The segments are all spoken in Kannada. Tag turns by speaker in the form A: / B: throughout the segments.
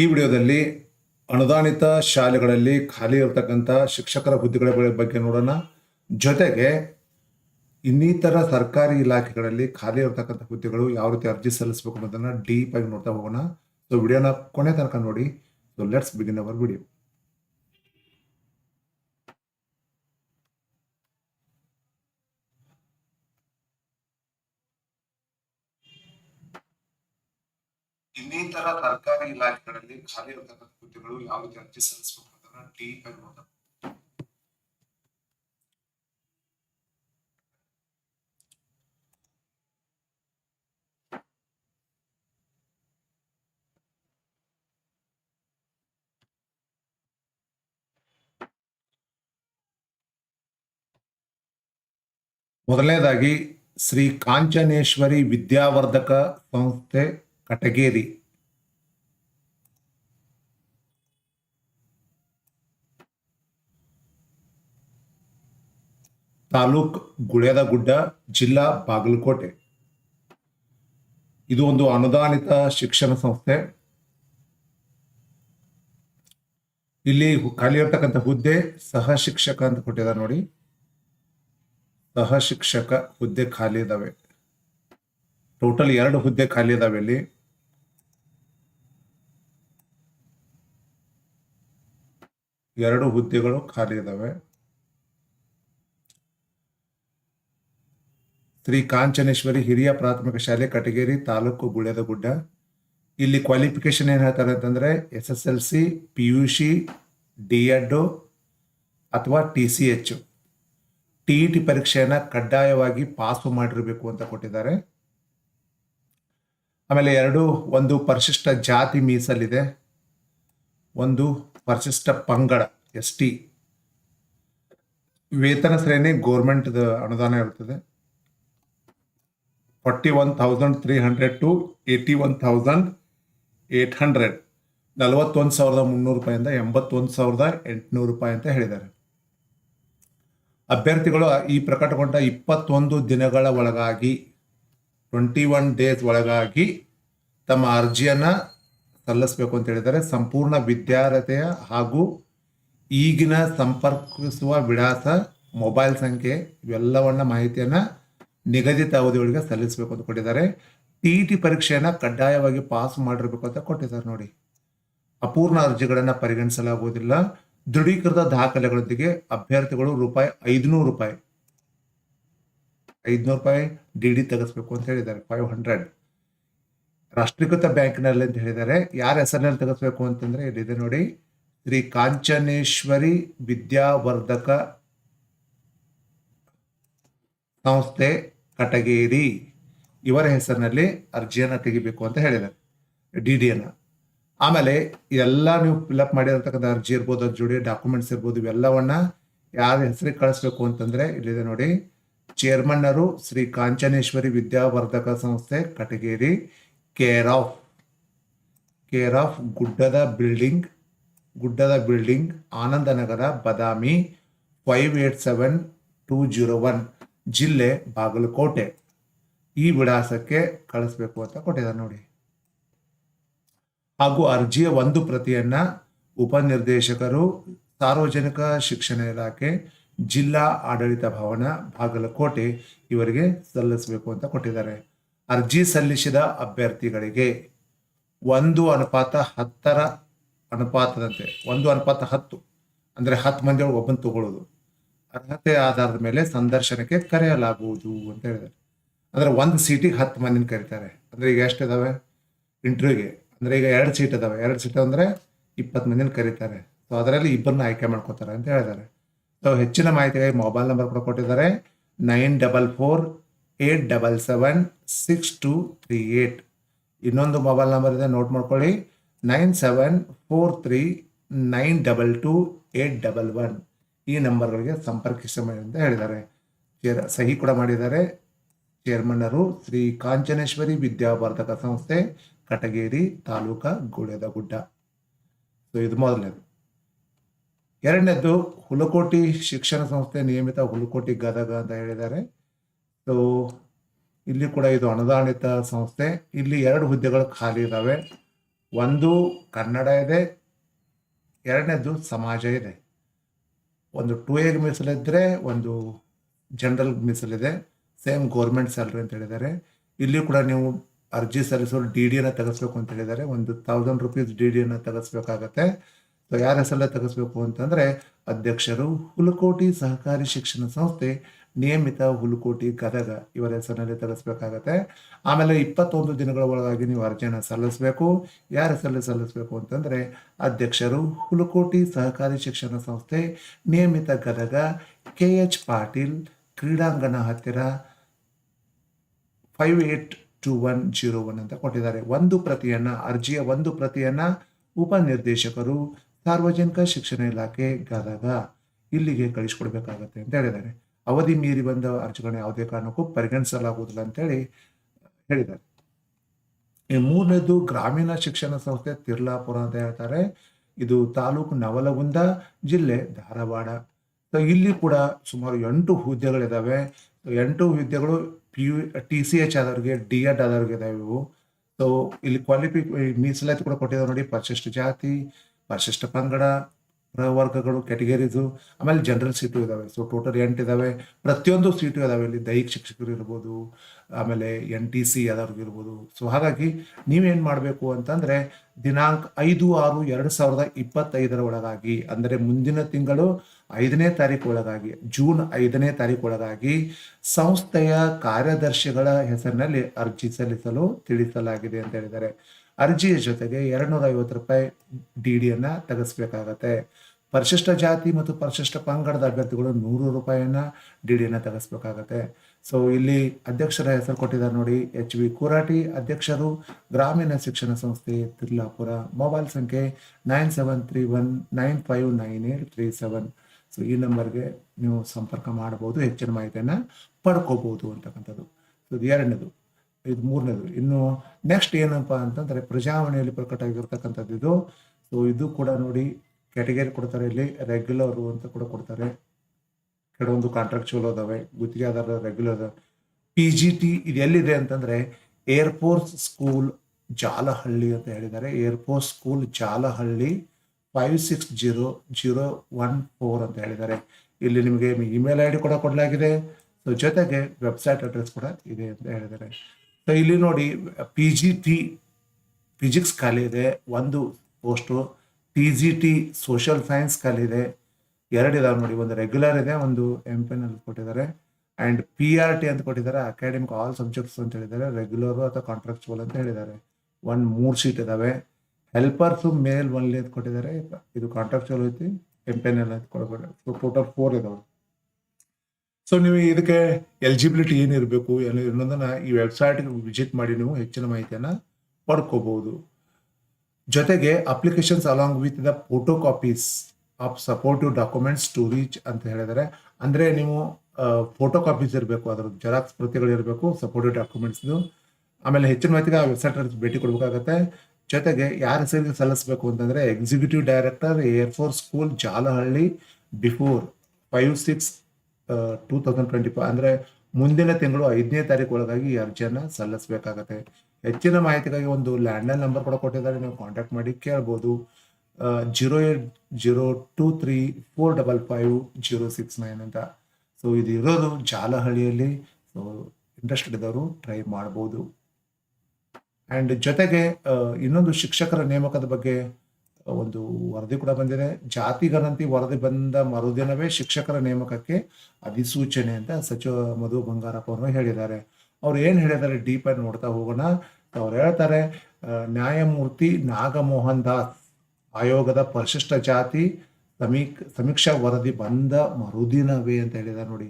A: ಈ ವಿಡಿಯೋದಲ್ಲಿ ಅನುದಾನಿತ ಶಾಲೆಗಳಲ್ಲಿ ಖಾಲಿ ಇರತಕ್ಕಂಥ ಶಿಕ್ಷಕರ ಹುದ್ದೆಗಳ ಬಗ್ಗೆ ನೋಡೋಣ. ಜೊತೆಗೆ ಇನ್ನಿತರ ಸರ್ಕಾರಿ ಇಲಾಖೆಗಳಲ್ಲಿ ಖಾಲಿ ಇರತಕ್ಕಂಥ ಹುದ್ದೆಗಳು ಯಾವ ರೀತಿ ಅರ್ಜಿ ಸಲ್ಲಿಸಬೇಕು ಅನ್ನೋದನ್ನು ಡೀಪ್ ಆಗಿ ನೋಡ್ತಾ ಹೋಗೋಣ. ಸೊ ವಿಡಿಯೋನ ಕೊನೆ ತನಕ ನೋಡಿ. So let's begin our video ಇನ್ನಿತರ ಸರ್ಕಾರಿ ಇಲಾಖೆಗಳಲ್ಲಿ ಖಾಲಿ ಇರತಕ್ಕಂಥ ಹುದ್ದೆಗಳು ಯಾವ ರೀತಿ ಅರ್ಜಿ ಸಲ್ಲಿಸಬೇಕು ಅಂತ ಮೊದಲನೇದಾಗಿ ಶ್ರೀ ಕಾಂಚನೇಶ್ವರಿ ವಿದ್ಯಾವರ್ಧಕ ಸಂಸ್ಥೆ ಕಟಗೇರಿ. ತಾಲೂಕ್ ಗುಳೇದಗುಡ್ಡ ಜಿಲ್ಲಾ ಬಾಗಲಕೋಟೆ. ಇದು ಒಂದು ಅನುದಾನಿತ ಶಿಕ್ಷಣ ಸಂಸ್ಥೆ. ಇಲ್ಲಿ ಖಾಲಿ ಹುದ್ದೆ ಸಹ ಶಿಕ್ಷಕ ಅಂತ ಕೊಟ್ಟಿದ್ದಾರೆ ನೋಡಿ. ಸಹ ಶಿಕ್ಷಕ ಹುದ್ದೆ ಖಾಲಿ ಇದಾವೆ. ಟೋಟಲ್ ಎರಡು ಹುದ್ದೆ ಖಾಲಿ ಇದಾವೆ ಇಲ್ಲಿ. ಎರಡು ಹುದ್ದೆಗಳು ಖಾಲಿ ಇದಾವೆ. ಶ್ರೀ ಕಾಂಚನೇಶ್ವರಿ ಹಿರಿಯ ಪ್ರಾಥಮಿಕ ಶಾಲೆ, ಕಟಗೇರಿ ತಾಲೂಕು ಗುಳೇದಗುಡ್ಡ ಇಲ್ಲಿ ಕ್ವಾಲಿಫಿಕೇಶನ್ ಏನು ಹೇಳ್ತಾರೆ ಅಂತಂದ್ರೆ S S L C P U C D Ed ಅಥವಾ T C H T E T ಪರೀಕ್ಷೆಯನ್ನು ಕಡ್ಡಾಯವಾಗಿ ಪಾಸು ಮಾಡಿರಬೇಕು ಅಂತ ಕೊಟ್ಟಿದ್ದಾರೆ. ಆಮೇಲೆ ಎರಡು, ಒಂದು ಪರಿಶಿಷ್ಟ ಜಾತಿ ಮೀಸಲಿದೆ. ಒಂದು ಪರಿಶಿಷ್ಟ ಪಂಗಡ, ಎಸ್ ಟಿ. ವೇತನ ಶ್ರೇಣಿ ಗೋರ್ಮೆಂಟ್ ಅನುದಾನ ಇರುತ್ತದೆ forty three hundred two eighty one thousand eight hundred ನಲವತ್ತೊಂದು ಸಾವಿರದ ಮುನ್ನೂರು ರೂಪಾಯಿಂದ ಎಂಬತ್ತೊಂದು ಸಾವಿರದ ಎಂಟುನೂರು ರೂಪಾಯಿ ಅಂತ ಹೇಳಿದ್ದಾರೆ. ಅಭ್ಯರ್ಥಿಗಳು ಈ ಪ್ರಕಟಗೊಂಡ ಇಪ್ಪತ್ತೊಂದು ದಿನಗಳ ಒಳಗಾಗಿ ಟ್ವೆಂಟಿ ಒನ್ ಡೇಸ್ ಒಳಗಾಗಿ ತಮ್ಮ ಅರ್ಜಿಯನ್ನು ಸಲ್ಲಿಸಬೇಕು ಅಂತ ಹೇಳಿದ್ದಾರೆ. ಸಂಪೂರ್ಣ ವಿದ್ಯಾರ್ಹತೆಯ ಹಾಗೂ ಈಗಿನ ಸಂಪರ್ಕಿಸುವ ವಿಳಾಸ, ಮೊಬೈಲ್ ಸಂಖ್ಯೆ, ಇವೆಲ್ಲವನ್ನ ಮಾಹಿತಿಯನ್ನ ನಿಗದಿತ ಅವಧಿಯೊಳಗೆ ಸಲ್ಲಿಸಬೇಕು ಅಂತ ಕೊಟ್ಟಿದ್ದಾರೆ. ಟಿ ಟಿ ಪರೀಕ್ಷೆಯನ್ನ ಕಡ್ಡಾಯವಾಗಿ ಪಾಸ್ ಮಾಡಿರ್ಬೇಕು ಅಂತ ಕೊಟ್ಟಿದ್ದಾರೆ ನೋಡಿ. ಅಪೂರ್ಣ ಅರ್ಜಿಗಳನ್ನ ಪರಿಗಣಿಸಲಾಗುವುದಿಲ್ಲ. ದೃಢೀಕೃತ ದಾಖಲೆಗಳೊಂದಿಗೆ ಅಭ್ಯರ್ಥಿಗಳು ರೂಪಾಯಿ ಐದುನೂರು ರೂಪಾಯಿ ಐದುನೂರು ರೂಪಾಯಿ ಡಿ ಡಿ ತೆಗೆಸ್ಬೇಕು ಅಂತ ಹೇಳಿದ್ದಾರೆ. Five hundred. ರಾಷ್ಟ್ರೀಕೃತ ಬ್ಯಾಂಕ್ನಲ್ಲಿ ಅಂತ ಹೇಳಿದ್ದಾರೆ. ಯಾರ ಹೆಸರಿನಲ್ಲಿ ತೆಗೆಸ್ಬೇಕು ಅಂತಂದ್ರೆ ಇಲ್ಲಿದೆ ನೋಡಿ. ಶ್ರೀ ಕಾಂಚನೇಶ್ವರಿ ವಿದ್ಯಾವರ್ಧಕ ಸಂಸ್ಥೆ ಕಟಗೇರಿ ಇವರ ಹೆಸರಿನಲ್ಲಿ ಅರ್ಜಿಯನ್ನು ತೆಗಿಬೇಕು ಅಂತ ಹೇಳಿದ್ದಾರೆ ಡಿ ಡಿಯನ್ನ ಆಮೇಲೆ ಎಲ್ಲ ನೀವು ಫಿಲ್ಅಪ್ ಮಾಡಿರತಕ್ಕಂಥ ಅರ್ಜಿ ಇರ್ಬೋದು ಅದ್ರ ಜೋಡಿ ಡಾಕ್ಯುಮೆಂಟ್ಸ್ ಇರ್ಬೋದು, ಇವೆಲ್ಲವನ್ನ ಯಾರ ಹೆಸರಿಗೆ ಕಳಿಸ್ಬೇಕು ಅಂತಂದ್ರೆ ಇಲ್ಲಿದೆ ನೋಡಿ. ಚೇರ್ಮನ್ನರು ಶ್ರೀ ಕಾಂಚನೇಶ್ವರಿ ವಿದ್ಯಾವರ್ಧಕ ಸಂಸ್ಥೆ Kategeri care of care of ಗುಡ್ಡದ ಬಿಲ್ಡಿಂಗ್ ಗುಡ್ಡದ building Anandnagar, Badami five eight seven two zero one ಜಿಲ್ಲೆ ಬಾಗಲಕೋಟೆ. ಈ ವಿಳಾಸಕ್ಕೆ ಕಳಿಸ್ಬೇಕು ಅಂತ ಕೊಟ್ಟಿದ್ದಾರೆ ನೋಡಿ. ಹಾಗೂ ಅರ್ಜಿಯ ಒಂದು ಪ್ರತಿಯನ್ನ ಉಪನಿರ್ದೇಶಕರು, ಸಾರ್ವಜನಿಕ ಶಿಕ್ಷಣ ಇಲಾಖೆ, ಜಿಲ್ಲಾ ಆಡಳಿತ ಭವನ, ಬಾಗಲಕೋಟೆ ಇವರಿಗೆ ಸಲ್ಲಿಸಬೇಕು ಅಂತ ಕೊಟ್ಟಿದ್ದಾರೆ. ಅರ್ಜಿ ಸಲ್ಲಿಸಿದ ಅಭ್ಯರ್ಥಿಗಳಿಗೆ ಒಂದು ಅನುಪಾತ ಹತ್ತರ ಅನುಪಾತದಂತೆ, ಒಂದು ಅನುಪಾತ ಹತ್ತು, ಅಂದ್ರೆ ಹತ್ತು ಮಂದಿ ಒಬ್ಬನ್ ತಗೊಳ್ಳೋದು. ಅರ್ಹತೆ ಆಧಾರದ ಮೇಲೆ ಸಂದರ್ಶನಕ್ಕೆ ಕರೆಯಲಾಗುವುದು ಅಂತ ಹೇಳಿದ್ದಾರೆ. ಅಂದ್ರೆ ಒಂದು ಸೀಟಿಗೆ ಹತ್ತು ಮಂದಿನ ಕರೀತಾರೆ. ಅಂದ್ರೆ ಈಗ ಎಷ್ಟು ಇದಾವೆ? ಇಂಟರ್ವ್ಯೂಗೆ ಅಂದ್ರೆ ಈಗ ಎರಡು ಸೀಟ್ ಇದಾವೆ. ಎರಡು ಸೀಟ್ ಅಂದ್ರೆ ಇಪ್ಪತ್ತು ಮಂದಿನ ಕರೀತಾರೆ. ಸೊ ಅದರಲ್ಲಿ ಇಬ್ಬರನ್ನ ಆಯ್ಕೆ ಮಾಡ್ಕೋತಾರೆ ಅಂತ ಹೇಳಿದ್ದಾರೆ. ಸೊ ಹೆಚ್ಚಿನ ಮಾಹಿತಿಗಾಗಿ ಮೊಬೈಲ್ ನಂಬರ್ ಕೂಡ ಕೊಟ್ಟಿದ್ದಾರೆ. Nine double four eight double seven six two three eight. ಇನ್ನೊಂದು ಮೊಬೈಲ್ ನಂಬರ್ ಇದೆ ನೋಟ್ ಮಾಡ್ಕೊಳ್ಳಿ. Nine seven four three nine double two eight double one. ಈ ನಂಬರ್ಗಳಿಗೆ ಸಂಪರ್ಕಿಸಬೇಕು ಅಂತ ಹೇಳಿದ್ದಾರೆ. ಚೇರ್ ಸಹಿ ಕೂಡ ಮಾಡಿದ್ದಾರೆ. ಚೇರ್ಮನ್ನರು ಶ್ರೀ ಕಾಂಚನೇಶ್ವರಿ ವಿದ್ಯಾವರ್ಧಕ ಸಂಸ್ಥೆ, ಕಟಗೇರಿ ತಾಲೂಕ ಗುಡ್ಡ ಸೊ ಇದು ಮೊದಲನೇದು. ಎರಡನೇದು, ಹುಲಕೋಟಿ ಶಿಕ್ಷಣ ಸಂಸ್ಥೆ ನಿಯಮಿತ ಹುಲಕೋಟಿ ಗದಗ ಅಂತ ಹೇಳಿದ್ದಾರೆ. ಸೊ ಇಲ್ಲಿ ಕೂಡ ಇದು ಅನುದಾನಿತ ಸಂಸ್ಥೆ. ಇಲ್ಲಿ ಎರಡು ಹುದ್ದೆಗಳು ಖಾಲಿ ಇದಾವೆ. ಒಂದು ಕನ್ನಡ ಇದೆ, ಎರಡನೇದು ಸಮಾಜ ಇದೆ. ಒಂದು ಟು ಎಗ್ ಮೀಸಲಿದ್ದರೆ ಒಂದು ಜನರಲ್ ಮೀಸಲಿದೆ ಸೇಮ್ ಗೌರ್ಮೆಂಟ್ ಸ್ಯಾಲ್ರಿ ಅಂತ ಹೇಳಿದ್ದಾರೆ. ಇಲ್ಲಿ ಕೂಡ ನೀವು ಅರ್ಜಿ ಸಲ್ಲಿಸೋರು ಡಿ ಡಿನ ತೆಗೆಸ್ಬೇಕು ಅಂತ ಹೇಳಿದ್ದಾರೆ. ಒಂದು ತೌಸಂಡ್ ರುಪೀಸ್ ಡಿ ಡಿಯನ್ನು ತೆಗೆಸ್ಬೇಕಾಗತ್ತೆ. ಸೊ ಯಾರ ಹೆಸರಲ್ಲೇ ತೆಗೆಸ್ಬೇಕು ಅಂತಂದ್ರೆ ಅಧ್ಯಕ್ಷರು ಹುಲಕೋಟಿ ಸಹಕಾರಿ ಶಿಕ್ಷಣ ಸಂಸ್ಥೆ ನಿಯಮಿತ ಹುಲುಕೋಟಿ ಗದಗ ಇವರ ಹೆಸರಿನಲ್ಲಿ ತರಿಸ್ಬೇಕಾಗತ್ತೆ. ಆಮೇಲೆ ಇಪ್ಪತ್ತೊಂದು ದಿನಗಳ ಒಳಗಾಗಿ ನೀವು ಅರ್ಜಿಯನ್ನು ಸಲ್ಲಿಸಬೇಕು. ಯಾರ ಹೆಸರಲ್ಲಿ ಸಲ್ಲಿಸಬೇಕು ಅಂತಂದ್ರೆ ಅಧ್ಯಕ್ಷರು ಹುಲುಕೋಟಿ ಸಹಕಾರಿ ಶಿಕ್ಷಣ ಸಂಸ್ಥೆ, ನಿಯಮಿತ ಗದಗ ಕೆ ಎಚ್ ಪಾಟೀಲ್, ಕ್ರೀಡಾಂಗಣ ಹತ್ತಿರ five eight two one zero one ಅಂತ ಕೊಟ್ಟಿದ್ದಾರೆ. ಒಂದು ಪ್ರತಿಯನ್ನ, ಅರ್ಜಿಯ ಒಂದು ಪ್ರತಿಯನ್ನ ಉಪನಿರ್ದೇಶಕರು ಸಾರ್ವಜನಿಕ ಶಿಕ್ಷಣ ಇಲಾಖೆ ಗದಗ ಇಲ್ಲಿಗೆ ಕಳಿಸ್ಕೊಡ್ಬೇಕಾಗತ್ತೆ ಅಂತ ಹೇಳಿದ್ದಾರೆ. ಅವಧಿ ಮೀರಿ ಬಂದ ಅರ್ಜಿಗಳನ್ನ ಯಾವುದೇ ಕಾರಣಕ್ಕೂ ಪರಿಗಣಿಸಲಾಗುವುದಿಲ್ಲ ಅಂತೇಳಿ ಹೇಳಿದ್ದಾರೆ. ಈ ಮೂರನೇದು ಗ್ರಾಮೀಣ ಶಿಕ್ಷಣ ಸಂಸ್ಥೆ ತಿರ್ಲಾಪುರ ಅಂತ ಹೇಳ್ತಾರೆ. ಇದು ತಾಲೂಕು ನವಲಗುಂದ ಜಿಲ್ಲೆ ಧಾರವಾಡ. ಸೊ ಇಲ್ಲಿ ಕೂಡ ಸುಮಾರು ಎಂಟು ಹುದ್ದೆಗಳಿದ್ದಾವೆ ಎಂಟು ಹುದ್ದೆಗಳು P U T C H ಆದವ್ರಿಗೆ D Ed ಆದವ್ರಿಗೆ ಇದಾವೆ ಇವು. ಸೊ ಇಲ್ಲಿ ಕ್ವಾಲಿಫಿ ಮೀಸಲಾತಿ ಕೂಡ ಕೊಟ್ಟಿದ್ದಾರೆ ನೋಡಿ. ಪರಿಶಿಷ್ಟ ಜಾತಿ, ಪರಿಶಿಷ್ಟ ಪಂಗಡ ಪ್ರವರ್ಗಗಳು ಕ್ಯಾಟಗರೀಸು ಆಮೇಲೆ ಜನರಲ್ ಸೀಟು ಇದಾವೆ. ಸೊ ಟೋಟಲ್ ಎಂಟು ಇದಾವೆ. ಪ್ರತಿಯೊಂದು ಸೀಟು ಇದಾವೆ. ಇಲ್ಲಿ ದೈಹಿಕ ಶಿಕ್ಷಕರು ಇರ್ಬೋದು, ಆಮೇಲೆ ಎನ್ ಟಿ ಸಿ ಆದವ್ರಿಗೆ ಇರ್ಬೋದು. ಸೊ ಹಾಗಾಗಿ ನೀವೇನು ಮಾಡಬೇಕು ಅಂತಂದರೆ ದಿನಾಂಕ ಐದು, ಆರು, ಎರಡು ಸಾವಿರದ ಇಪ್ಪತ್ತೈದರ ಒಳಗಾಗಿ, ಅಂದರೆ ಮುಂದಿನ ತಿಂಗಳು ಐದನೇ ತಾರೀಕು ಒಳಗಾಗಿ, ಜೂನ್ ಐದನೇ ತಾರೀಕು ಒಳಗಾಗಿ ಸಂಸ್ಥೆಯ ಕಾರ್ಯದರ್ಶಿಗಳ ಹೆಸರಿನಲ್ಲಿ ಅರ್ಜಿ ಸಲ್ಲಿಸಲು ತಿಳಿಸಲಾಗಿದೆ ಅಂತ ಹೇಳಿದ್ದಾರೆ. ಅರ್ಜಿಯ ಜೊತೆಗೆ ಎರಡ್ನೂರ ಐವತ್ತು ರೂಪಾಯಿ ಡಿ ಡಿಯನ್ನ ತೆಗೆಸ್ಬೇಕಾಗತ್ತೆ. ಪರಿಶಿಷ್ಟ ಜಾತಿ ಮತ್ತು ಪರಿಶಿಷ್ಟ ಪಂಗಡದ ಅಭ್ಯರ್ಥಿಗಳು ನೂರು ರೂಪಾಯಿಯನ್ನ ಡಿ ಡಿಯನ್ನ ತೆಗೆಸ್ಬೇಕಾಗತ್ತೆ. ಸೊ ಇಲ್ಲಿ ಅಧ್ಯಕ್ಷರ ಹೆಸರು ಕೊಟ್ಟಿದ್ದಾರೆ ನೋಡಿ, ಎಚ್ ವಿ ಕುರಾಟಿ, ಅಧ್ಯಕ್ಷರು ಗ್ರಾಮೀಣ ಶಿಕ್ಷಣ ಸಂಸ್ಥೆ ತಿರ್ಲಾಪುರ. ಮೊಬೈಲ್ ಸಂಖ್ಯೆ nine seven three one nine five nine eight three seven. So ಈ ನಂಬರ್ಗೆ ನೀವು ಸಂಪರ್ಕ ಮಾಡಬಹುದು ಹೆಚ್ಚಿನ ಮಾಹಿತಿಯನ್ನು ಪಡ್ಕೋಬಹುದು ಅಂತಕ್ಕಂಥದ್ದು. ಎರಡನೇದು. ಇದು ಮೂರನೇದು. ಇನ್ನು ನೆಕ್ಸ್ಟ್ ಏನಪ್ಪ ಅಂತಂದ್ರೆ ಪ್ರಜಾವಾಣಿಯಲ್ಲಿ ಪ್ರಕಟ ಆಗಿರ್ತಕ್ಕಂಥದ್ದು ಇದು. ಸೊ ಇದು ಕೂಡ ನೋಡಿ ಕ್ಯಾಟಗರಿ ಕೊಡ್ತಾರೆ ಇಲ್ಲಿ. ರೆಗ್ಯುಲರು ಅಂತ ಕೂಡ ಕೊಡ್ತಾರೆ. ಕೆಲವೊಂದು ಕಾಂಟ್ರಾಕ್ಚುವಲ್ ಅದಾವೆ. ಗುತ್ತಿಗೆ ಆಧಾರ ರೆಗ್ಯುಲರ್ ಪಿ ಜಿ ಟಿ ಇದು ಎಲ್ಲಿದೆ ಅಂತಂದ್ರೆ ಏರ್ಫೋರ್ಸ್ ಸ್ಕೂಲ್ ಜಾಲಹಳ್ಳಿ ಅಂತ ಹೇಳಿದ್ದಾರೆ. Air force school Jalahalli five six zero zero one four ಅಂತ ಹೇಳಿದ್ದಾರೆ. ಇಲ್ಲಿ ನಿಮಗೆ ಇಮೇಲ್ ಐ ಡಿ ಕೂಡ ಕೊಡಲಾಗಿದೆ. ಸೊ ಜೊತೆಗೆ ವೆಬ್ಸೈಟ್ ಅಡ್ರೆಸ್ ಕೂಡ ಇದೆ ಅಂತ ಹೇಳಿದ್ದಾರೆ. ಇಲ್ಲಿ ನೋಡಿ ಪಿ ಜಿ ಟಿ ಫಿಸಿಕ್ಸ್ ಖಾಲಿ ಇದೆ, ಒಂದು post P G T social science ಖಾಲಿ ಇದೆ. ಎರಡು ಇದಾವೆ ನೋಡಿ, ಒಂದು ರೆಗ್ಯುಲರ್ ಇದೆ, ಒಂದು ಎಂ ಪಿ ಅಲ್ಲಿ ಕೊಟ್ಟಿದ್ದಾರೆ. ಆ್ಯಂಡ್ ಪಿ ಆರ್ ಟಿ ಅಂತ ಕೊಟ್ಟಿದ್ದಾರೆ ಅಕಾಡೆಮಿಕ್ ಆಲ್ ಸಬ್ಜೆಕ್ಟ್ಸ್ ಅಂತ ಹೇಳಿದ್ದಾರೆ ರೆಗ್ಯುಲರು ಅಥವಾ ಕಾಂಟ್ರಾಕ್ಚುವಲ್ ಅಂತ ಹೇಳಿದ್ದಾರೆ. ಒಂದು ಮೂರು ಸೀಟ್ ಇದಾವೆ. ಹೆಲ್ಪರ್ಸು ಮೇಲ್ ಒನ್ಲಿ ಅಂತ ಕೊಟ್ಟಿದ್ದಾರೆ. ಇದು ಕಾಂಟ್ರಾಕ್ಚುವಲ್ ಐತಿ ಎಂ ಎನ್ ಎಲ್ ಅಂತ ಕೊಡ್ಬೋದು ಟೋಟಲ್ ಫೋರ್ ಇದಾವೆ. ಸೊ ನೀವು ಇದಕ್ಕೆ ಎಲಿಜಿಬಿಲಿಟಿ ಏನಿರಬೇಕು ಅನ್ನೋದನ್ನ ಈ ವೆಬ್ಸೈಟ್ಗೆ ವಿಸಿಟ್ ಮಾಡಿ ನೀವು ಹೆಚ್ಚಿನ ಮಾಹಿತಿಯನ್ನು ಪಡ್ಕೋಬಹುದು. ಜೊತೆಗೆ applications along with the photo copies of supportive documents to reach ಅಂತ ಹೇಳಿದರೆ, ಅಂದರೆ ನೀವು ಫೋಟೋ ಕಾಪೀಸ್ ಇರಬೇಕು ಅದರ ಜೆರಾಕ್ಸ್ ಪ್ರತಿಗಳು ಇರಬೇಕು ಸಪೋರ್ಟಿವ್ ಡಾಕ್ಯುಮೆಂಟ್ಸ್ದು ಆಮೇಲೆ ಹೆಚ್ಚಿನ ಮಾಹಿತಿಗೆ ಆ ವೆಬ್ಸೈಟ್ ಭೇಟಿ ಕೊಡಬೇಕಾಗತ್ತೆ. ಜೊತೆಗೆ ಯಾರ ಹೆಸರಿಗೆ ಸಲ್ಲಿಸಬೇಕು ಅಂತಂದ್ರೆ executive director air force school Jalahalli before five six two thousand twenty five ಅಂದರೆ ಮುಂದಿನ ತಿಂಗಳು ಐದನೇ ತಾರೀಕು ಒಳಗಾಗಿ ಈ ಅರ್ಜಿಯನ್ನು ಸಲ್ಲಿಸಬೇಕಾಗತ್ತೆ. ಹೆಚ್ಚಿನ ಮಾಹಿತಿಗಾಗಿ ಒಂದು ಲ್ಯಾಂಡ್ಲೈನ್ ನಂಬರ್ ಕೂಡ ಕೊಟ್ಟಿದ್ದಾರೆ, ನೀವು ಕಾಂಟ್ಯಾಕ್ಟ್ ಮಾಡಿ ಕೇಳ್ಬೋದು. Zero eight zero two three four double five zero six nine ಅಂತ. ಸೊ ಇದು ಇರೋದು ಜಾಲಹಳ್ಳಿಯಲ್ಲಿ ಸೊ ಇಂಟ್ರೆಸ್ಟೆಡ್ ಇದ್ದವರು ಟ್ರೈ ಮಾಡ್ಬೋದು. ಆ್ಯಂಡ್ ಜೊತೆಗೆ ಇನ್ನೊಂದು ಶಿಕ್ಷಕರ ನೇಮಕದ ಬಗ್ಗೆ ಒಂದು ವರದಿ ಕೂಡ ಬಂದಿದೆ. ಜಾತಿ ಗಣತಿ ವರದಿ ಬಂದ ಮರುದಿನವೇ ಶಿಕ್ಷಕರ ನೇಮಕಕ್ಕೆ ಅಧಿಸೂಚನೆ ಅಂತ ಸಚಿವ ಮಧು ಬಂಗಾರಪ್ಪ ಅವರು ಹೇಳಿದ್ದಾರೆ. ಅವ್ರು ಏನು ಹೇಳಿದ್ದಾರೆ ಡೀಪ್ ಆಗಿ ನೋಡ್ತಾ ಹೋಗೋಣ. ಅವ್ರು ಹೇಳ್ತಾರೆ ನ್ಯಾಯಮೂರ್ತಿ ನಾಗಮೋಹನ್ ದಾಸ್ ಆಯೋಗದ ಪರಿಶಿಷ್ಟ ಜಾತಿ ಸಮೀಕ್, ಸಮೀಕ್ಷಾ ವರದಿ ಬಂದ ಮರುದಿನವೇ ಅಂತ ಹೇಳಿದ್ದಾರೆ ನೋಡಿ.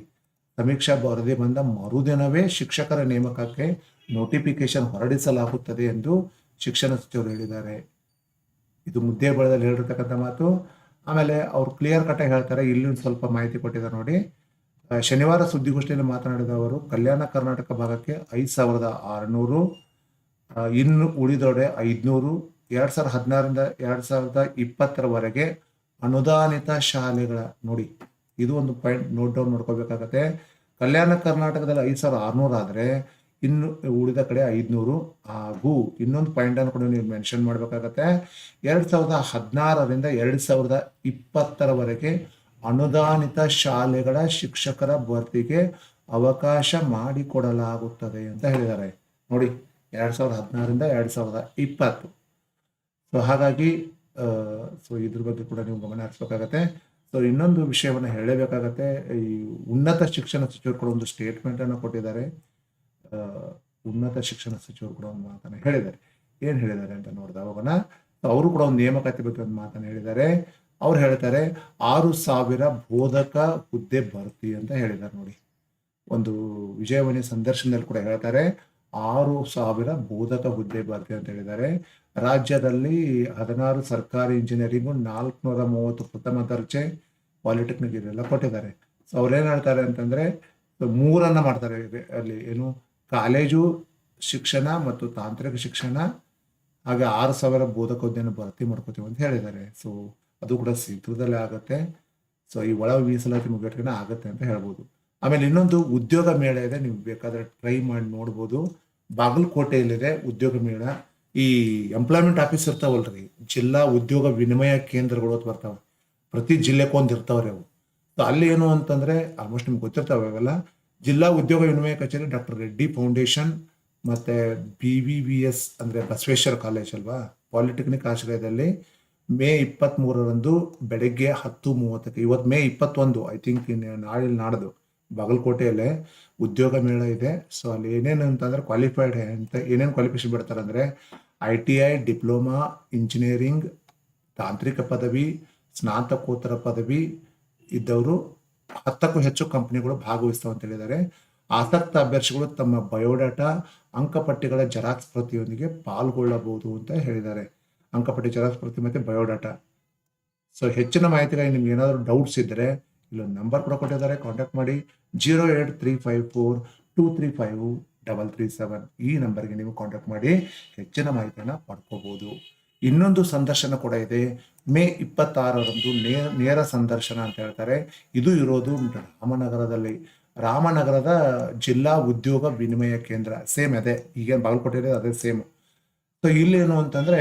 A: ಸಮೀಕ್ಷಾ ವರದಿ ಬಂದ ಮರುದಿನವೇ ಶಿಕ್ಷಕರ ನೇಮಕಕ್ಕೆ ನೋಟಿಫಿಕೇಶನ್ ಹೊರಡಿಸಲಾಗುತ್ತದೆ ಎಂದು ಶಿಕ್ಷಣ ಸಚಿವರು ಹೇಳಿದ್ದಾರೆ. ಇದು ಮುದ್ದೆ ಬಳದಲ್ಲಿ ಹೇಳಿರ್ತಕ್ಕಂಥ ಮಾತು. ಆಮೇಲೆ ಅವ್ರು ಕ್ಲಿಯರ್ ಕಟ್ ಆಗಿ ಹೇಳ್ತಾರೆ, ಇಲ್ಲಿ ಸ್ವಲ್ಪ ಮಾಹಿತಿ ಕೊಟ್ಟಿದ್ದಾರೆ ನೋಡಿ. ಶನಿವಾರ ಸುದ್ದಿಗೋಷ್ಠಿಯಲ್ಲಿ ಮಾತನಾಡಿದ ಅವರು, ಕಲ್ಯಾಣ ಕರ್ನಾಟಕ ಭಾಗಕ್ಕೆ ಐದು ಸಾವಿರದ ಆರುನೂರು ಇನ್ನು ಉಳಿದೊಡೆ ಐದುನೂರು, ಎರಡು ಸಾವಿರದ ಹದಿನಾರರಿಂದ ಎರಡು ಸಾವಿರದ ಇಪ್ಪತ್ತರವರೆಗೆ ಅನುದಾನಿತ ಶಾಲೆಗಳ ನೋಡಿ. ಇದು ಒಂದು ಪಾಯಿಂಟ್ ನೋಟ್ ಡೌನ್ ಮಾಡ್ಕೋಬೇಕಾಗತ್ತೆ ಕಲ್ಯಾಣ ಕರ್ನಾಟಕದಲ್ಲಿ ಐದು ಸಾವಿರದ ಆರುನೂರು ಆದರೆ ಇನ್ನು ಉಳಿದ ಕಡೆ ಐದುನೂರು ಹಾಗೂ ಇನ್ನೊಂದು ಪಾಯಿಂಟನ್ನು ಕೂಡ ನೀವು ಮೆನ್ಷನ್ ಮಾಡಬೇಕಾಗತ್ತೆ. ಎರಡು ಸಾವಿರದ ಹದಿನಾರರಿಂದ ಎರಡು ಸಾವಿರದ ಇಪ್ಪತ್ತರವರೆಗೆ ಅನುದಾನಿತ ಶಾಲೆಗಳ ಶಿಕ್ಷಕರ ಭರ್ತಿಗೆ ಅವಕಾಶ ಮಾಡಿಕೊಡಲಾಗುತ್ತದೆ ಅಂತ ಹೇಳಿದ್ದಾರೆ. ನೋಡಿ, ಎರಡು ಸಾವಿರದ ಹದಿನಾರರಿಂದ ಎರಡು ಸಾವಿರದ ಇಪ್ಪತ್ತು. ಸೊ ಹಾಗಾಗಿ ಸೊ ಇದ್ರ ಬಗ್ಗೆ ಕೂಡ ನೀವು ಗಮನ ಹರಿಸ್ಬೇಕಾಗತ್ತೆ. ಸೊ ಇನ್ನೊಂದು ವಿಷಯವನ್ನು ಹೇಳಬೇಕಾಗತ್ತೆ. ಈ ಉನ್ನತ ಶಿಕ್ಷಣ ಸಚಿವರು ಕೂಡ ಒಂದು ಸ್ಟೇಟ್ಮೆಂಟ್ ಅನ್ನು ಕೊಟ್ಟಿದ್ದಾರೆ. ಉನ್ನತ ಶಿಕ್ಷಣ ಸಚಿವರು ಕೂಡ ಒಂದು ಮಾತನ್ನು ಹೇಳಿದ್ದಾರೆ. ಏನು ಹೇಳಿದ್ದಾರೆ ಅಂತ ನೋಡಿದ ಹೋಗೋಣ ಅವರು ಕೂಡ ಒಂದು ನೇಮಕಾತಿ ಬಗ್ಗೆ ಒಂದು ಮಾತನ್ನು ಹೇಳಿದ್ದಾರೆ. ಅವ್ರು ಹೇಳ್ತಾರೆ, ಆರು ಸಾವಿರ ಬೋಧಕ ಹುದ್ದೆ ಭರ್ತಿ ಅಂತ ಹೇಳಿದ್ದಾರೆ ನೋಡಿ. ಒಂದು ವಿಜಯವಾಣಿ ಸಂದರ್ಶನದಲ್ಲಿ ಕೂಡ ಹೇಳ್ತಾರೆ, ಆರು ಸಾವಿರ ಬೋಧಕ ಹುದ್ದೆ ಭರ್ತಿ ಅಂತ ಹೇಳಿದ್ದಾರೆ. ರಾಜ್ಯದಲ್ಲಿ ಹದಿನಾರು ಸರ್ಕಾರಿ ಇಂಜಿನಿಯರಿಂಗು ನಾಲ್ಕುನೂರ ಮೂವತ್ತು ಪ್ರಥಮ ದರ್ಜೆ ಪಾಲಿಟೆಕ್ನಿಕ್ ಇದೆಲ್ಲ ಕೊಟ್ಟಿದ್ದಾರೆ. ಸೊ ಅವ್ರೇನ್ ಹೇಳ್ತಾರೆ ಅಂತಂದ್ರೆ, ಮೂರನ್ನ ಮಾಡ್ತಾರೆ ಅಲ್ಲಿ, ಏನು ಕಾಲೇಜು ಶಿಕ್ಷಣ ಮತ್ತು ತಾಂತ್ರಿಕ ಶಿಕ್ಷಣ ಹಾಗೆ ಆರು ಸಾವಿರ ಬೋಧಕೋದ್ಯನ ಭರ್ತಿ ಮಾಡ್ಕೋತೀವಿ ಅಂತ ಹೇಳಿದ್ದಾರೆ. ಸೊ ಅದು ಕೂಡ ಶೀಘ್ರದಲ್ಲೇ ಆಗುತ್ತೆ. ಸೊ ಈ ಒಳ ಮೀಸಲಾತಿ ಮುಗ್ಗಟ್ಟಿನ ಆಗುತ್ತೆ ಅಂತ ಹೇಳ್ಬೋದು. ಆಮೇಲೆ ಇನ್ನೊಂದು ಉದ್ಯೋಗ ಮೇಳ ಇದೆ. ನೀವು ಬೇಕಾದ್ರೆ ಟ್ರೈ ಮಾಡಿ ನೋಡ್ಬೋದು. ಬಾಗಲಕೋಟೆಯಲ್ಲಿದೆ ಉದ್ಯೋಗ ಮೇಳ. ಈ ಎಂಪ್ಲಾಯ್ಮೆಂಟ್ ಆಫೀಸ್ ಇರ್ತಾವಲ್ರಿ, ಜಿಲ್ಲಾ ಉದ್ಯೋಗ ವಿನಿಮಯ ಕೇಂದ್ರಗಳು ಅಂತ ಬರ್ತಾವ. ಪ್ರತಿ ಜಿಲ್ಲೆಗೂ ಒಂದು ಇರ್ತಾವ್ರಿ ಅವು. ಸೊ ಅಲ್ಲಿ ಏನು ಅಂತಂದ್ರೆ ಆಲ್ಮೋಸ್ಟ್ ನಿಮ್ಗೆ ಗೊತ್ತಿರ್ತಾವೆ ಅವೆಲ್ಲ. ಜಿಲ್ಲಾ ಉದ್ಯೋಗ ವಿನಿಮಯ ಕಚೇರಿ ಡಾಕ್ಟರ್ ರೆಡ್ಡಿ ಫೌಂಡೇಶನ್ ಮತ್ತೆ ಬಿ ವಿ ವಿ ಎಸ್ ಅಂದ್ರೆ ಬಸವೇಶ್ವರ ಕಾಲೇಜ್ ಅಲ್ವಾ? ಪಾಲಿಟೆಕ್ನಿಕ್ ಆಶ್ರಯದಲ್ಲಿ ಮೇ ಇಪ್ಪತ್ತ್ ಮೂರರಂದು ಬೆಳಗ್ಗೆ ಹತ್ತು ಮೂವತ್ತಕ್ಕೆ ಇವತ್ತು ಮೇ ಇಪ್ಪತ್ತೊಂದು ಐ ಥಿಂಕ್ ನಾಳೆ ನಾಡದು, ಬಾಗಲಕೋಟೆಯಲ್ಲೇ ಉದ್ಯೋಗ ಮೇಳ ಇದೆ. ಸೊ ಅಲ್ಲಿ ಏನೇನು ಅಂತಂದ್ರೆ ಕ್ವಾಲಿಫೈಡ್ ಅಂತ ಏನೇನು ಕ್ವಾಲಿಫಿಕೇಶನ್ ಬಿಡ್ತಾರೆ ಅಂದ್ರೆ I T I diploma engineering ತಾಂತ್ರಿಕ ಪದವಿ, ಸ್ನಾತಕೋತ್ತರ ಪದವಿ ಇದ್ದವರು ಹತ್ತಕ್ಕೂ ಹೆಚ್ಚು ಕಂಪನಿಗಳು ಭಾಗವಹಿಸ್ತಾವ ಅಂತ ಹೇಳಿದ್ದಾರೆ. ಆಸಕ್ತ ಅಭ್ಯರ್ಥಿಗಳು ತಮ್ಮ ಬಯೋಡಾಟಾ, ಅಂಕಪಟ್ಟಿಗಳ ಜೆರಾಕ್ಸ್ ಪ್ರತಿಯೊಂದಿಗೆ ಪಾಲ್ಗೊಳ್ಳಬಹುದು ಅಂತ ಹೇಳಿದ್ದಾರೆ. ಅಂಕಪಟ್ಟಿ ಜೆರಾಕ್ಸ್ ಪ್ರತಿ ಮತ್ತೆ ಬಯೋಡಾಟಾ. ಸೊ ಹೆಚ್ಚಿನ ಮಾಹಿತಿಗಾಗಿ ನಿಮ್ಗೆ ಏನಾದರೂ ಡೌಟ್ಸ್ ಇದ್ದರೆ ಇಲ್ಲೊಂದು ನಂಬರ್ ಕೂಡ ಕೊಟ್ಟಿದ್ದಾರೆ. ಕಾಂಟ್ಯಾಕ್ಟ್ ಮಾಡಿ. Zero eight three five four two three five double three seven ಈ ನಂಬರ್ಗೆ ನೀವು ಕಾಂಟ್ಯಾಕ್ಟ್ ಮಾಡಿ. ಹೆಚ್ಚಿನ ಮಾಹಿತಿಯನ್ನು ಪಡ್ಕೋಬಹುದು ಇನ್ನೊಂದು ಸಂದರ್ಶನ ಕೂಡ ಇದೆ. ಮೇ ಇಪ್ಪತ್ತಾರರಂದು ನೇರ ನೇರ ಸಂದರ್ಶನ ಅಂತ ಹೇಳ್ತಾರೆ. ಇದು ಇರೋದು ರಾಮನಗರದಲ್ಲಿ. ರಾಮನಗರದ ಜಿಲ್ಲಾ ಉದ್ಯೋಗ ವಿನಿಮಯ ಕೇಂದ್ರ. ಸೇಮ್ ಅದೇ. ಈಗೇನು ಬಾಗಲಕೋಟೆ ಅದೇ ಸೇಮ್. ಸೊ ಇಲ್ಲೇನು ಅಂತಂದ್ರೆ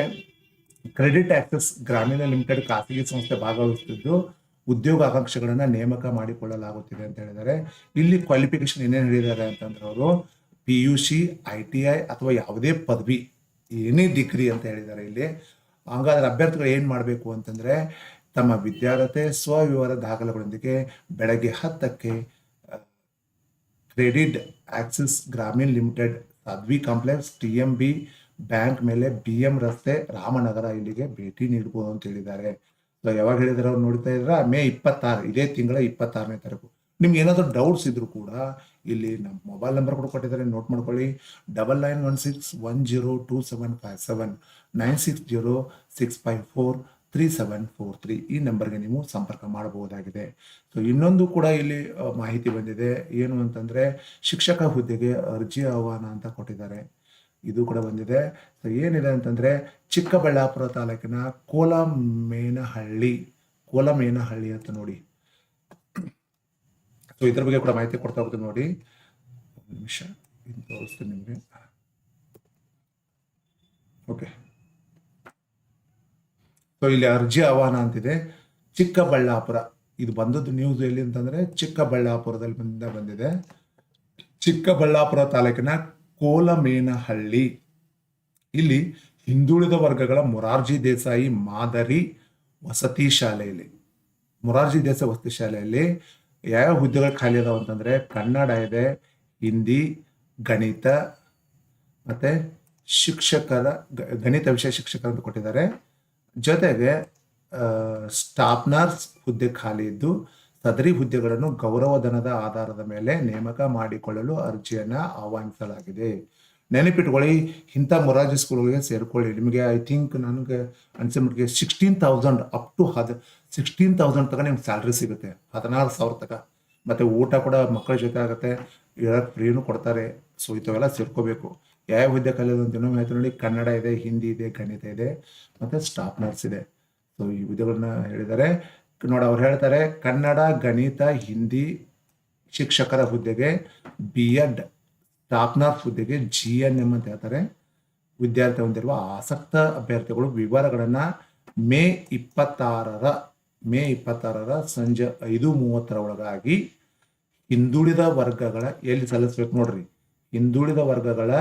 A: ಕ್ರೆಡಿಟ್ ಆಕ್ಸೆಸ್ ಗ್ರಾಮೀಣ ಲಿಮಿಟೆಡ್ ಖಾಸಗಿ ಸಂಸ್ಥೆ ಭಾಗವಹಿಸುತ್ತಿದ್ದು ಉದ್ಯೋಗ ಆಕಾಂಕ್ಷೆಗಳನ್ನ ನೇಮಕ ಮಾಡಿಕೊಳ್ಳಲಾಗುತ್ತಿದೆ ಅಂತ ಹೇಳಿದ್ದಾರೆ. ಇಲ್ಲಿ ಕ್ವಾಲಿಫಿಕೇಶನ್ ಏನೇನು ಹೇಳಿದ್ದಾರೆ ಅಂತಂದ್ರೆ ಅವರು P U C I T I ಅಥವಾ ಯಾವುದೇ ಪದವಿ ಏನೇ ಡಿಗ್ರಿ ಅಂತ ಹೇಳಿದ್ದಾರೆ ಇಲ್ಲಿ, ಹಂಗಾದ್ರೆ ಅಭ್ಯರ್ಥಿಗಳು ಏನು ಮಾಡಬೇಕು ಅಂತಂದ್ರೆ, ತಮ್ಮ ವಿದ್ಯಾರ್ಹತೆ, ಸ್ವವಿವರ ದಾಖಲೆಗಳೊಂದಿಗೆ ಬೆಳಗ್ಗೆ ಹತ್ತಕ್ಕೆ credit access Grameen limited, Sadhvi complex, T M B bank ಮೇಲೆ ಬಿ ಎಂ ರಸ್ತೆ, ರಾಮನಗರ ಇಲ್ಲಿಗೆ ಭೇಟಿ ನೀಡಬಹುದು ಅಂತ ಹೇಳಿದ್ದಾರೆ. ಸೊ ಯಾವಾಗ ಹೇಳಿದ್ರೆ ಅವ್ರು ನೋಡ್ತಾ ಇದ್ರ ಮೇ ಇಪ್ಪತ್ತಾರು, ಇದೇ ತಿಂಗಳ ಇಪ್ಪತ್ತಾರನೇ ತಾರೀಕು. ನಿಮ್ಗೆ ಏನಾದರೂ ಡೌಟ್ಸ್ ಇದ್ರು ಕೂಡ ಇಲ್ಲಿ ನಮ್ಮ ಮೊಬೈಲ್ ನಂಬರ್ ಕೂಡ ಕೊಟ್ಟಿದ್ದಾರೆ. ನೋಟ್ ಮಾಡ್ಕೊಳ್ಳಿ. Double nine one six one zero two seven five seven nine six zero six five four three seven four three ಈ ನಂಬರ್ಗೆ ನೀವು ಸಂಪರ್ಕ ಮಾಡಬಹುದಾಗಿದೆ. ಸೊ ಇನ್ನೊಂದು ಕೂಡ ಇಲ್ಲಿ ಮಾಹಿತಿ ಬಂದಿದೆ. ಏನು ಅಂತಂದ್ರೆ ಶಿಕ್ಷಕ ಹುದ್ದೆಗೆ ಅರ್ಜಿ ಆಹ್ವಾನ ಅಂತ ಕೊಟ್ಟಿದ್ದಾರೆ. ಇದು ಕೂಡ ಬಂದಿದೆ. ಸೊ ಏನಿದೆ ಅಂತಂದ್ರೆ ಚಿಕ್ಕಬಳ್ಳಾಪುರ ತಾಲೂಕಿನ ಕೋಲಮೇನಹಳ್ಳಿ ಕೋಲಮೇನಹಳ್ಳಿ ಅಂತ ನೋಡಿ. ಸೊ ಇದ್ರ ಬಗ್ಗೆ ಕೂಡ ಮಾಹಿತಿ ಕೊಡ್ತಾ ಹೋಗ್ತೀನಿ ನೋಡಿ. ನಿಮಿಷ ತೋರಿಸ್ತೀನಿ ನಿಮಗೆ. ಓಕೆ ಸೊ ಇಲ್ಲಿ ಅರ್ಜಿ ಆಹ್ವಾನ ಅಂತಿದೆ. ಚಿಕ್ಕಬಳ್ಳಾಪುರ, ಇದು ಬಂದದ್ದು ನ್ಯೂಸ್ ಎಲ್ಲಿ ಅಂತಂದ್ರೆ ಚಿಕ್ಕಬಳ್ಳಾಪುರದಲ್ಲಿ ಬಂದ ಬಂದಿದೆ. ಚಿಕ್ಕಬಳ್ಳಾಪುರ ತಾಲೂಕಿನ ಕೋಲಮೇನಹಳ್ಳಿ. ಇಲ್ಲಿ ಹಿಂದುಳಿದ ವರ್ಗಗಳ ಮೊರಾರ್ಜಿ ದೇಸಾಯಿ ಮಾದರಿ ವಸತಿ ಶಾಲೆಯಲ್ಲಿ, ಮೊರಾರ್ಜಿ ದೇಸಾಯಿ ವಸತಿ ಶಾಲೆಯಲ್ಲಿ ಯಾವ ಹುದ್ದೆಗಳು ಖಾಲಿ ಅದಾವ ಅಂತಂದ್ರೆ ಕನ್ನಡ ಇದೆ, ಹಿಂದಿ, ಗಣಿತ, ಮತ್ತೆ ಶಿಕ್ಷಕರ ಗಣಿತ ವಿಷಯ ಶಿಕ್ಷಕರು ಅಂತ ಕೊಟ್ಟಿದ್ದಾರೆ. ಜೊತೆಗೆ ಸ್ಟಾಫ್ ನರ್ಸ್ ಹುದ್ದೆ ಖಾಲಿ ಇದ್ದು, ಸದರಿ ಹುದ್ದೆಗಳನ್ನು ಗೌರವಧನದ ಆಧಾರದ ಮೇಲೆ ನೇಮಕ ಮಾಡಿಕೊಳ್ಳಲು ಅರ್ಜಿಯನ್ನ ಆಹ್ವಾನಿಸಲಾಗಿದೆ. ನೆನಪಿಟ್ಕೊಳ್ಳಿ, ಇಂಥ ಮೊರಾರ್ಜಿ ಸ್ಕೂಲ್ಗಳಿಗೆ ಸೇರ್ಕೊಳ್ಳಿ. ನಿಮಗೆ ಐ ಥಿಂಕ್ ನನಗೆ ಅನ್ಸೋ ಮಟ್ಟಿಗೆ ಸಿಕ್ಸ್ಟೀನ್ ತೌಸಂಡ್ ಅಪ್ ಟು ಹದ್ ಸಿಕ್ಸ್ಟೀನ್ ತೌಸಂಡ್ ತನಕ ನಿಮ್ಗೆ ಸ್ಯಾಲ್ರಿ ಸಿಗುತ್ತೆ. ಹದಿನಾರು ಸಾವಿರ ತನಕ. ಮತ್ತೆ ಊಟ ಕೂಡ ಮಕ್ಕಳ ಜೊತೆ ಆಗುತ್ತೆ. ಇರೋಕ್ಕೆ ಫ್ರೀನು ಕೊಡ್ತಾರೆ. ಸೊ ಇಂಥವೆಲ್ಲ ಸೇರ್ಕೋಬೇಕು. ಯಾವ ಹುದ್ದೆ ಕಲಿಯೋದು ಅಂತ ನೋಡಿ. ಕನ್ನಡ ಇದೆ, ಹಿಂದಿ ಇದೆ, ಗಣಿತ ಇದೆ, ಮತ್ತೆ ಸ್ಟಾಫ್ ನರ್ಸ್ ಇದೆ. ಸೊ ಈ ಹುದ್ದೆಗಳನ್ನ ಹೇಳಿದ್ದಾರೆ. ನೋಡಿ, ಅವ್ರು ಹೇಳ್ತಾರೆ, ಕನ್ನಡ, ಗಣಿತ, ಹಿಂದಿ ಶಿಕ್ಷಕರ ಹುದ್ದೆಗೆ ಬಿ ಎಡ್ ಸ್ಟಾಫ್ ನರ್ಸ್ ಹುದ್ದೆಗೆ ಜಿ ಎನ್ ಎಂ ಅಂತ ಹೇಳ್ತಾರೆ. ವಿದ್ಯಾರ್ಥಿ ಹೊಂದಿರುವ ಆಸಕ್ತ ಅಭ್ಯರ್ಥಿಗಳು ವಿವರಗಳನ್ನು ಮೇ ಇಪ್ಪತ್ತಾರರ ಮೇ ಇಪ್ಪತ್ತಾರರ ಸಂಜೆ ಐದು ಮೂವತ್ತರ ಒಳಗಾಗಿ ಹಿಂದುಳಿದ ವರ್ಗಗಳ, ಎಲ್ಲಿ ಸಲ್ಲಿಸ್ಬೇಕು ನೋಡ್ರಿ. ಹಿಂದುಳಿದ ವರ್ಗಗಳ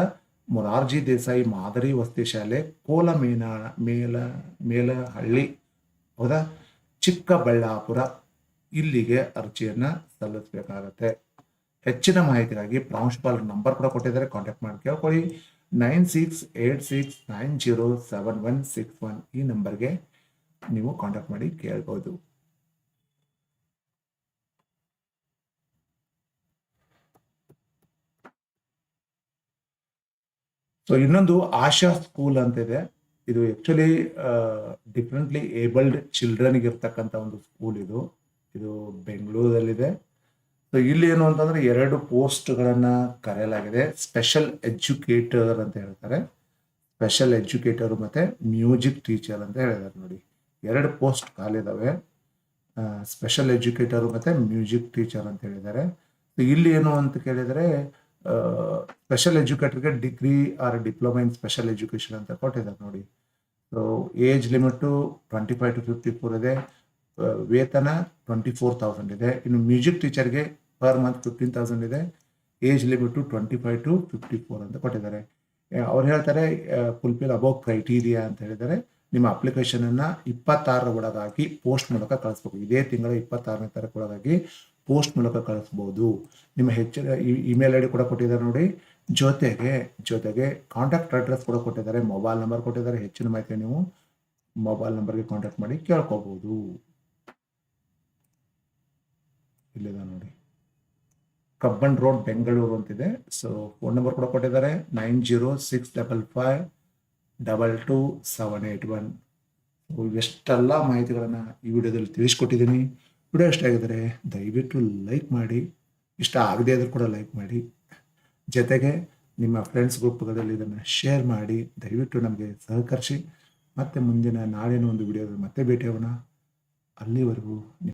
A: ಮೊರಾರ್ಜಿ ದೇಸಾಯಿ ಮಾದರಿ ವಸತಿ ಶಾಲೆ ಕೋಲ ಮೇನ ಮೇಲ, ಮೇಲಹಳ್ಳಿ, ಹೌದಾ? ಚಿಕ್ಕಬಳ್ಳಾಪುರ ಇಲ್ಲಿಗೆ ಅರ್ಜಿಯನ್ನು ಸಲ್ಲಿಸಬೇಕಾಗತ್ತೆ. ಹೆಚ್ಚಿನ ಮಾಹಿತಿಗಾಗಿ ಪ್ರಾಂಶುಪಾಲರ ನಂಬರ್ ಕೂಡ ಕೊಟ್ಟಿದ್ದಾರೆ. ಕಾಂಟ್ಯಾಕ್ಟ್ ಮಾಡಿ ಕೇಳ್ಕೊಳ್ಳಿ. Nine six eight six nine zero seven one six one ಈ ನಂಬರ್ಗೆ ನೀವು ಕಾಂಟ್ಯಾಕ್ಟ್ ಮಾಡಿ ಕೇಳ್ಬೋದು. ಸೊ ಇನ್ನೊಂದು ಆಶಾ ಸ್ಕೂಲ್ ಅಂತ ಇದೆ. ಇದು ಆಕ್ಚುಲಿ ಡಿಫ್ರೆಂಟ್ಲಿ ಏಬಲ್ಡ್ ಚಿಲ್ಡ್ರನ್ಗೆ ಇರ್ತಕ್ಕಂಥ ಒಂದು ಸ್ಕೂಲ್ ಇದು. ಇದು ಬೆಂಗಳೂರಲ್ಲಿದೆ. ಇಲ್ಲಿ ಏನು ಅಂತಂದ್ರೆ ಎರಡು ಪೋಸ್ಟ್ಗಳನ್ನು ಕರೆಯಲಾಗಿದೆ. ಸ್ಪೆಷಲ್ ಎಜುಕೇಟರ್ ಅಂತ ಹೇಳ್ತಾರೆ. ಸ್ಪೆಷಲ್ ಎಜುಕೇಟರ್ ಮತ್ತೆ ಮ್ಯೂಸಿಕ್ ಟೀಚರ್ ಅಂತ ಹೇಳಿದ್ದಾರೆ ನೋಡಿ. ಎರಡು ಪೋಸ್ಟ್ ಖಾಲಿದಾವೆ ಸ್ಪೆಷಲ್ ಎಜುಕೇಟರ್ ಮತ್ತೆ ಮ್ಯೂಸಿಕ್ ಟೀಚರ್ ಅಂತ ಹೇಳಿದ್ದಾರೆ. ಇಲ್ಲಿ ಏನು ಅಂತ ಕೇಳಿದರೆ special ಎಜುಕೇಟರ್ಗೆ degree or diploma in special education ಅಂತ ಕೊಟ್ಟಿದ್ದಾರೆ ನೋಡಿ. So age limit twenty five to fifty four ಇದೆ. ವೇತನ ಟ್ವೆಂಟಿ ಫೋರ್ ತೌಸಂಡ್ ಇದೆ. ಇನ್ನು ಮ್ಯೂಸಿಕ್ ಟೀಚರ್ಗೆ ಪರ್ ಮಂತ್ ಫಿಫ್ಟೀನ್ ತೌಸಂಡ್ ಇದೆ. Age limit twenty five to fifty four ಅಂತ ಕೊಟ್ಟಿದ್ದಾರೆ. ಅವ್ರು ಹೇಳ್ತಾರೆ ಫುಲ್ಫಿಲ್ ಅಬೌವ್ ಕ್ರೈಟೀರಿಯಾ ಅಂತ ಹೇಳಿದರೆ ನಿಮ್ಮ ಅಪ್ಲಿಕೇಶನ್ ಅನ್ನ ಇಪ್ಪತ್ತಾರರ ಒಳಗಾಗಿ ಪೋಸ್ಟ್ ಮೂಲಕ ಕಳಿಸ್ಬೇಕು. ಇದೇ ತಿಂಗಳ ಇಪ್ಪತ್ತಾರನೇ ತಾರೀಕು ಒಳಗಾಗಿ ಪೋಸ್ಟ್ ಮೂಲಕ ಕಳಿಸ್ಬೋದು. ನಿಮ್ಮ ಹೆಚ್ಚಿನ ಇಮೇಲ್ ಐ ಡಿ ಕೂಡ ಕೊಟ್ಟಿದ್ದಾರೆ ನೋಡಿ. ಜೊತೆಗೆ ಜೊತೆಗೆ ಕಾಂಟ್ಯಾಕ್ಟ್ ಅಡ್ರೆಸ್ ಕೂಡ ಕೊಟ್ಟಿದ್ದಾರೆ. ಮೊಬೈಲ್ ನಂಬರ್ ಕೊಟ್ಟಿದ್ದಾರೆ. ಹೆಚ್ಚಿನ ಮಾಹಿತಿ ನೀವು ಮೊಬೈಲ್ ನಂಬರ್ಗೆ ಕಾಂಟ್ಯಾಕ್ಟ್ ಮಾಡಿ ಕೇಳ್ಕೋಬಹುದು ಇಲ್ಲಿದೆ ನೋಡಿ. ಕಬ್ಬನ್ ರೋಡ್ ಬೆಂಗಳೂರು ಅಂತಿದೆ. ಸೊ ಫೋನ್ ನಂಬರ್ ಕೂಡ ಕೊಟ್ಟಿದ್ದಾರೆ. Nine zero six double five double two seven eight one ಇವೆಷ್ಟೆಲ್ಲ ಮಾಹಿತಿಗಳನ್ನು ಈ ವಿಡಿಯೋದಲ್ಲಿ ತಿಳಿಸ್ಕೊಟ್ಟಿದ್ದೀನಿ. ವಿಡಿಯೋ ಇಷ್ಟ ಆಗಿದರೆ ದಯವಿಟ್ಟು ಲೈಕ್ ಮಾಡಿ. ಇಷ್ಟ ಆಗದೇ ಇದ್ರೂ ಕೂಡ ಲೈಕ್ ಮಾಡಿ. ಜೊತೆಗೆ ನಿಮ್ಮ ಫ್ರೆಂಡ್ಸ್ ಗ್ರೂಪ್ಗಳಲ್ಲಿ ಇದನ್ನು ಶೇರ್ ಮಾಡಿ. ದಯವಿಟ್ಟು ನಮಗೆ ಸಹಕರಿಸಿ. ಮತ್ತೆ ಮುಂದಿನ ನಾಳೆನ ಒಂದು ವಿಡಿಯೋದಲ್ಲಿ ಮತ್ತೆ ಭೇಟಿಯಾಗೋಣ ಅಲ್ಲಿವರೆಗೂ